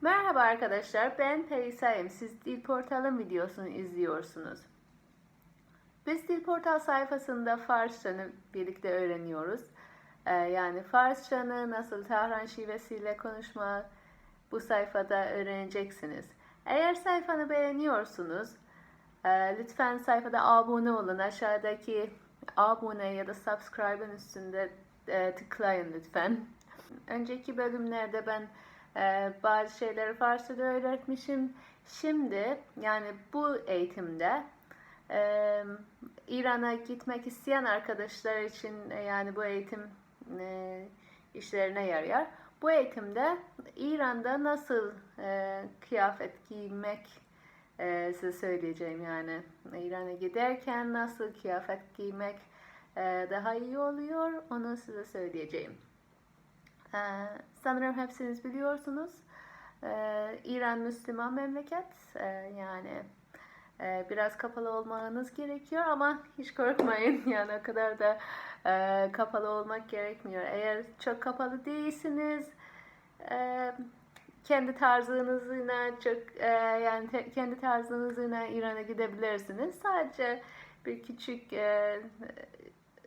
Merhaba arkadaşlar, ben Perisayım. Siz Dil Portal'ın videosunu izliyorsunuz. Biz Dil Portal sayfasında Farsçanı birlikte öğreniyoruz. Ee, yani Farsçanı nasıl Tahran şivesiyle konuşma bu sayfada öğreneceksiniz. Eğer sayfanı beğeniyorsunuz, e, lütfen sayfada abone olun. Aşağıdaki abone ya da subscribe'ın üstünde e, tıklayın lütfen. Önceki bölümlerde ben e, bazı şeyleri Farsça'da öğretmişim. Şimdi yani bu eğitimde e, İran'a gitmek isteyen arkadaşlar için e, yani bu eğitim e, işlerine yarıyor. Bu eğitimde İran'da nasıl kıyafet giymek size söyleyeceğim yani. İran'a giderken nasıl kıyafet giymek daha iyi oluyor onu size söyleyeceğim. Ee, sanırım hepsiniz biliyorsunuz. Ee, İran Müslüman memleket. Ee, yani e, biraz kapalı olmanız gerekiyor ama hiç korkmayın. Yani o kadar da e, kapalı olmak gerekmiyor. Eğer çok kapalı değilsiniz, e, kendi tarzınızla çok yani kendi tarzınızla İran'a gidebilirsiniz. Sadece bir küçük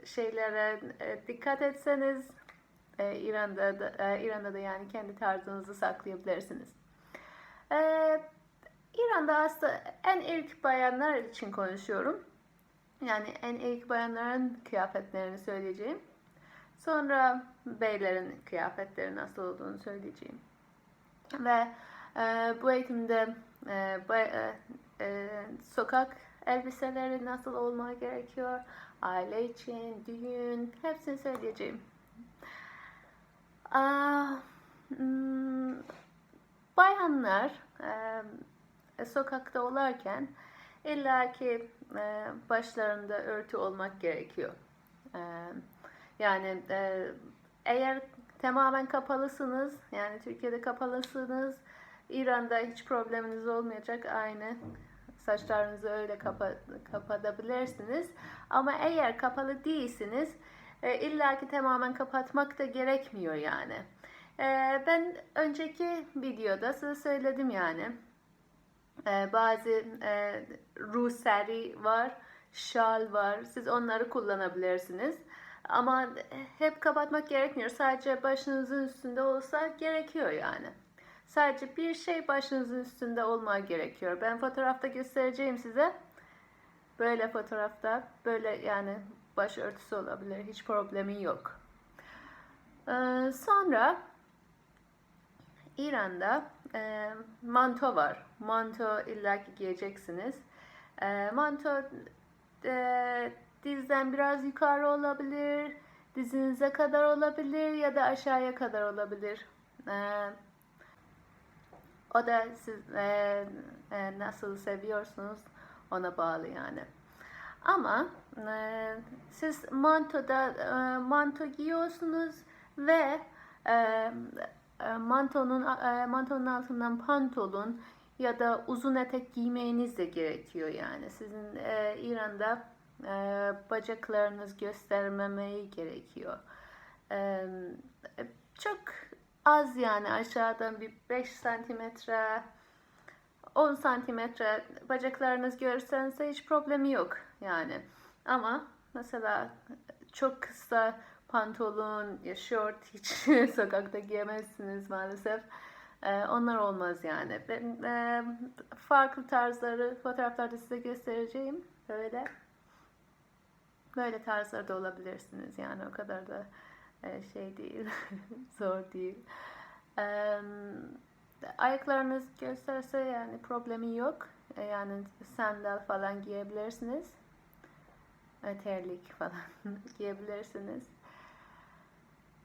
şeylere dikkat etseniz e, İran'da da, e, İran'da da yani kendi tarzınızı saklayabilirsiniz. E, İran'da aslında en ilk bayanlar için konuşuyorum. Yani en ilk bayanların kıyafetlerini söyleyeceğim. Sonra beylerin kıyafetleri nasıl olduğunu söyleyeceğim. Ve e, bu eğitimde e, bu, e, e, sokak elbiseleri nasıl olma gerekiyor, aile için, düğün, hepsini söyleyeceğim. Hmm, bayanlar e, sokakta olarken illaki e, başlarında örtü olmak gerekiyor. E, yani e, eğer tamamen kapalısınız, yani Türkiye'de kapalısınız, İran'da hiç probleminiz olmayacak aynı saçlarınızı öyle kapa, kapatabilirsiniz. Ama eğer kapalı değilsiniz, e, illaki tamamen kapatmak da gerekmiyor yani. E, ben önceki videoda size söyledim yani. E, bazı e, ruseri var, şal var. Siz onları kullanabilirsiniz. Ama hep kapatmak gerekmiyor. Sadece başınızın üstünde olsa gerekiyor yani. Sadece bir şey başınızın üstünde olma gerekiyor. Ben fotoğrafta göstereceğim size. Böyle fotoğrafta böyle yani başörtüsü olabilir. Hiç problemi yok. Ee, sonra İran'da e, manto var. Manto illaki giyeceksiniz. E, manto e, dizden biraz yukarı olabilir. Dizinize kadar olabilir ya da aşağıya kadar olabilir. E, o da siz e, e, nasıl seviyorsunuz ona bağlı yani. Ama e, siz mantoda e, manto giyiyorsunuz ve e, e, mantonun e, mantonun altından pantolon ya da uzun etek giymeniz de gerekiyor yani. Sizin e, İran'da e, bacaklarınız göstermemeyi gerekiyor. E, çok az yani aşağıdan bir 5 santimetre 10 santimetre bacaklarınız görürseniz hiç problemi yok yani. Ama mesela çok kısa pantolon ya şort hiç sokakta giyemezsiniz maalesef. Ee, onlar olmaz yani. Ben e, farklı tarzları fotoğraflarda size göstereceğim. Böyle böyle tarzlarda olabilirsiniz yani o kadar da e, şey değil, zor değil. Ee, ayaklarınız gösterse yani problemi yok. E, Yani sandal falan giyebilirsiniz. E, Terlik falan giyebilirsiniz.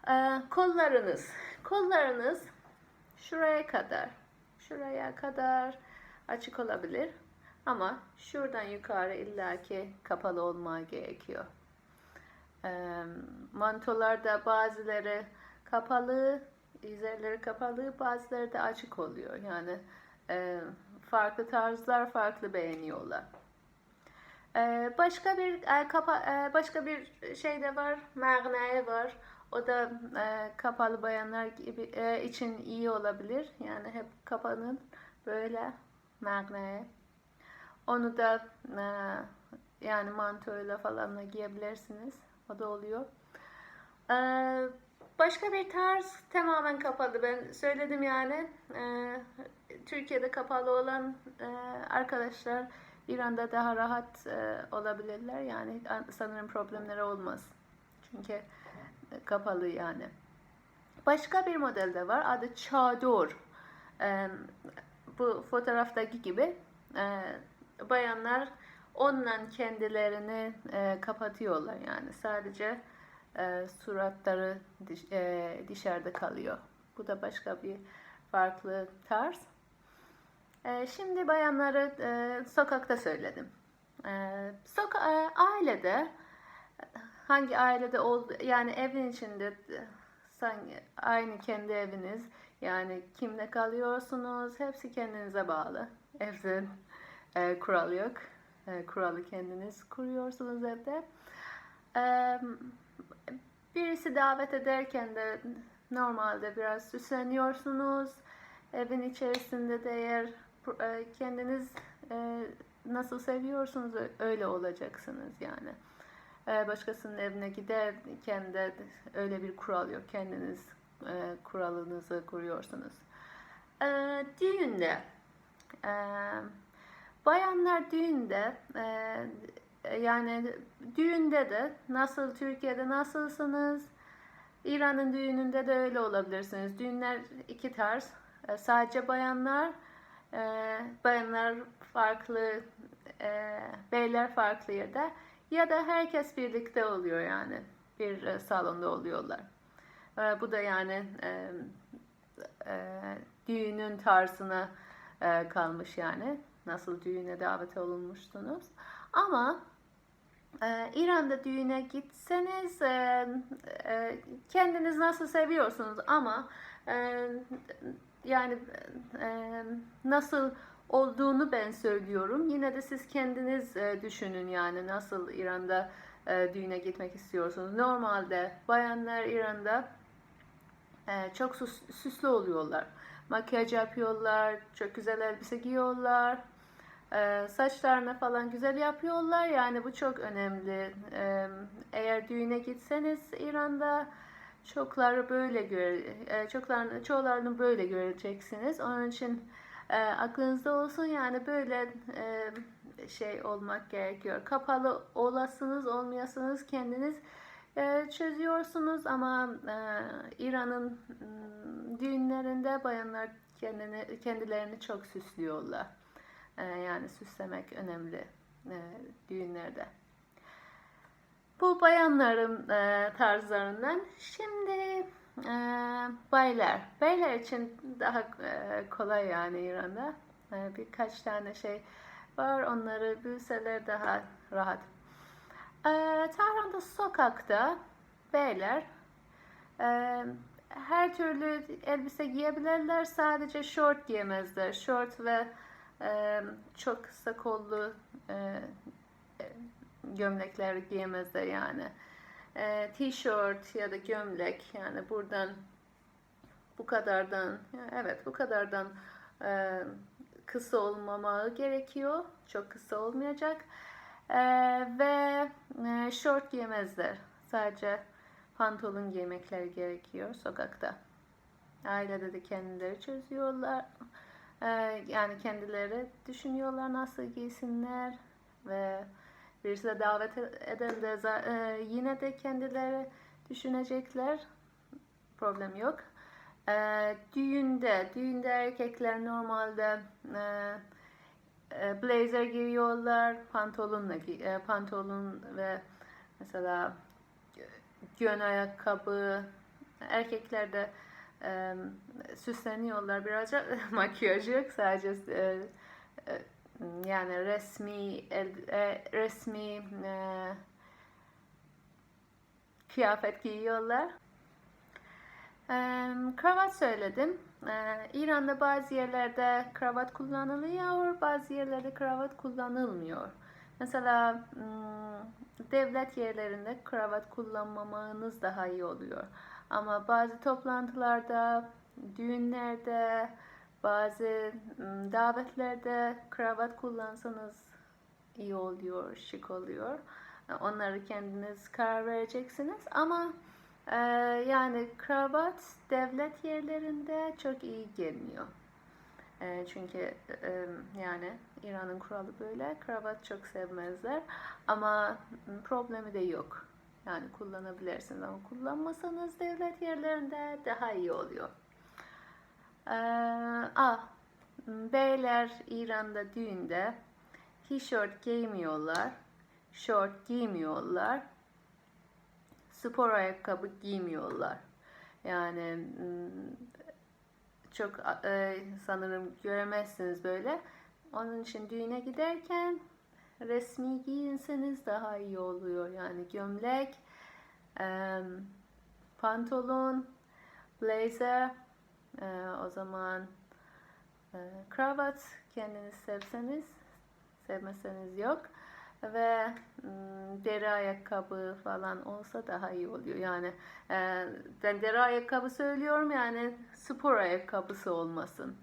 Ee, kollarınız. Kollarınız şuraya kadar. Şuraya kadar açık olabilir. Ama şuradan yukarı illaki kapalı olma gerekiyor. Mantolarda bazıları kapalı, üzerleri kapalı, bazıları da açık oluyor. Yani e, farklı tarzlar farklı beğeniyorlar. Ee, başka bir e, kapa, e, başka bir şey de var, mağnaya var. O da e, kapalı bayanlar gibi e, için iyi olabilir. Yani hep kapanın böyle magneye. Onu da e, yani mantoyla falan da giyebilirsiniz. O da oluyor. E, başka bir tarz tamamen kapalı. Ben söyledim yani. E, Türkiye'de kapalı olan e, arkadaşlar İran'da daha rahat e, olabilirler. Yani sanırım problemleri olmaz. Çünkü e, kapalı yani. Başka bir model de var. Adı çadır. E, bu fotoğraftaki gibi e, bayanlar onunla kendilerini e, kapatıyorlar yani sadece e, suratları diş, e, dışarıda kalıyor. Bu da başka bir farklı tarz. E, şimdi bayanları e, sokakta söyledim. E, soka e, ailede hangi ailede oldu yani evin içinde e, sanki aynı kendi eviniz yani kimle kalıyorsunuz hepsi kendinize bağlı. Evde e, kural yok. E, kuralı kendiniz kuruyorsunuz evde. E, birisi davet ederken de normalde biraz süsleniyorsunuz. Evin içerisinde de eğer e, kendiniz e, nasıl seviyorsunuz öyle olacaksınız yani. E, başkasının evine giderken de öyle bir kural yok. Kendiniz kuralınızı kuruyorsunuz. Düğünde bayanlar düğünde yani düğünde de nasıl Türkiye'de nasılsınız İran'ın düğününde de öyle olabilirsiniz. Düğünler iki tarz. E, sadece bayanlar e, bayanlar farklı beyler farklı yerde ya da herkes birlikte oluyor yani bir e, salonda oluyorlar. Bu da yani e, e, düğünün tarzına kalmış yani. Nasıl düğüne davet olunmuştunuz. Ama e, İran'da düğüne gitseniz e, e, kendiniz nasıl seviyorsunuz ama e, yani nasıl olduğunu ben söylüyorum. Yine de siz kendiniz düşünün yani nasıl İran'da düğüne gitmek istiyorsunuz. Normalde bayanlar İran'da çok süs, süslü oluyorlar. Makyaj yapıyorlar, çok güzel elbise giyiyorlar. E, saçlarını falan güzel yapıyorlar. Yani bu çok önemli. Eğer düğüne gitseniz İran'da çokları böyle göre, e, çoğularını böyle göreceksiniz. Onun için aklınızda olsun yani böyle şey olmak gerekiyor. Kapalı olasınız olmayasınız kendiniz çözüyorsunuz ama İran'ın düğünlerinde bayanlar kendini, kendilerini çok süslüyorlar. E, yani süslemek önemli e, düğünlerde. Bu bayanların e, tarzlarından. Şimdi e, baylar. Baylar için daha kolay yani İran'da. E, birkaç tane şey var. Onları bilseler daha rahat. Tahran'da sokakta beyler her türlü elbise giyebilirler. Sadece short giyemezler. Short ve çok kısa kollu e, gömlekler giyemezler yani. E, T-shirt ya da gömlek yani buradan bu kadardan evet bu kadardan e, kısa olmamağı gerekiyor. Çok kısa olmayacak. E, ve e, short giyemezler. Sadece pantolon giymekler gerekiyor sokakta. Ailede de kendileri çözüyorlar. E, yani kendileri düşünüyorlar nasıl giysinler ve birisi de davet eden de yine de kendileri düşünecekler. Problem yok. E, düğünde, düğünde erkekler normalde e, e, blazer giyiyorlar, pantolonla e, pantolon ve mesela gön ayakkabı. Erkekler de e, süsleniyorlar birazcık makyaj yok sadece e, e, yani resmi el, e, resmi e, kıyafet giyiyorlar. E, kravat söyledim. E, İran'da bazı yerlerde kravat kullanılıyor, bazı yerlerde kravat kullanılmıyor. Mesela devlet yerlerinde kravat kullanmamanız daha iyi oluyor. Ama bazı toplantılarda, düğünlerde, bazı davetlerde kravat kullansanız iyi oluyor, şık oluyor. Onları kendiniz karar vereceksiniz. Ama e, yani kravat devlet yerlerinde çok iyi gelmiyor. E, çünkü e, yani İran'ın kuralı böyle. Kravat çok sevmezler. Ama problemi de yok. Yani kullanabilirsiniz ama kullanmasanız devlet yerlerinde daha iyi oluyor. E, ah, beyler İran'da düğünde tişört giymiyorlar, şort giymiyorlar, spor ayakkabı giymiyorlar. Yani çok e, sanırım göremezsiniz böyle. Onun için düğüne giderken resmi giyinseniz daha iyi oluyor. Yani gömlek, pantolon, blazer, e, o zaman e, kravat kendiniz sevseniz, sevmeseniz yok. Ve deri ayakkabı falan olsa daha iyi oluyor. Yani e, ben deri ayakkabı söylüyorum yani spor ayakkabısı olmasın.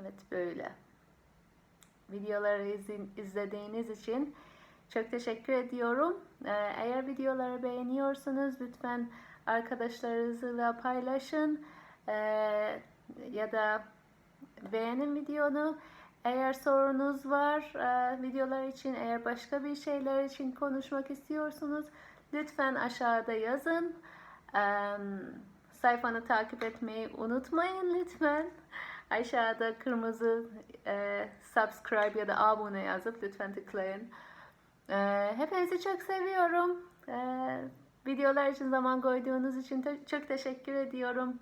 Evet böyle. Videoları izin- izlediğiniz için çok teşekkür ediyorum. E, eğer videoları beğeniyorsanız lütfen arkadaşlarınızla paylaşın. E, ya da beğenin videonu. Eğer sorunuz var e, videolar için, eğer başka bir şeyler için konuşmak istiyorsunuz, lütfen aşağıda yazın. E, sayfanı takip etmeyi unutmayın lütfen. Aşağıda kırmızı e, subscribe ya da abone yazıp lütfen tıklayın. E, hepinizi çok seviyorum. E, videolar için zaman koyduğunuz için te- çok teşekkür ediyorum.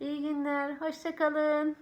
İyi günler, hoşçakalın.